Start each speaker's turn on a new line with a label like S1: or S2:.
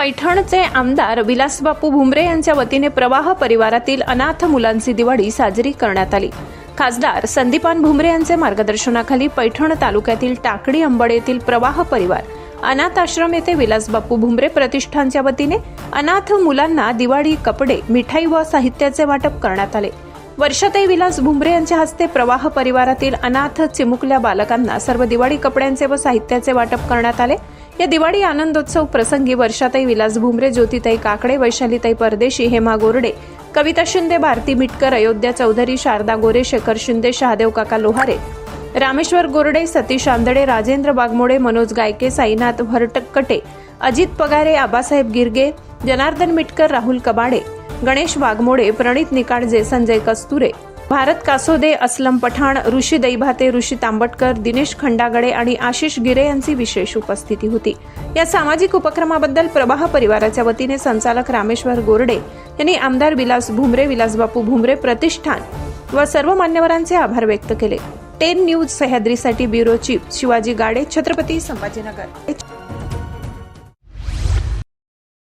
S1: पैठणचे आमदार विलासबापू भुमरे यांच्या वतीने प्रवाह परिवारातील अनाथ मुलांची दिवाळी साजरी करण्यात आली. खासदार संदीपान भुमरे यांचे मार्गदर्शनाखाली पैठण तालुक्यातील टाकडी अंबड येथील प्रवाह परिवार अनाथ आश्रम येथे विलासबापू भुमरे प्रतिष्ठानच्या वतीने अनाथ मुलांना दिवाळी कपडे मिठाई व साहित्याचे वाटप करण्यात आले. वर्षाताई विलास भुमरे यांच्या हस्ते प्रवाह परिवारातील अनाथ चिमुकल्या बालकांना सर्व दिवाळी कपड्यांचे व साहित्याचे वाटप करण्यात आले. या दिवाळी आनंदोत्सव प्रसंगी वर्षाताई विलास भुमरे ज्योतिताई काकडे वैशालीताई परदेशी हेमा गोरडे कविता शिंदे भारती मिटकर अयोध्या चौधरी शारदा गोरे शेखर शिंदे शहादेव काका लोहारे रामेश्वर गोरडे सतीश आंधळे राजेंद्र वाघमोडे मनोज गायके साईनाथ भरटक्कटे अजित पगारे आबासाहेब गिरगे जनार्दन मिटकर राहुल कबाडे गणेश वाघमोडे प्रणित निकाळजे संजय कस्तुरे भारत कासोदे असलम पठाण ऋषी दैभाते ऋषी तांबटकर दिनेश खंडागडे आणि आशिष गिरे यांची विशेष उपस्थिती होती. या सामाजिक उपक्रमाबद्दल प्रवाह परिवाराच्या वतीने संचालक रामेश्वर गोरडे यांनी आमदार विलास भुमरे विलासबापू भुमरे प्रतिष्ठान व सर्व मान्यवरांचे आभार व्यक्त केले. टेन न्यूज सह्याद्रीसाठी ब्युरो चीफ शिवाजी गाडे छत्रपती संभाजीनगर.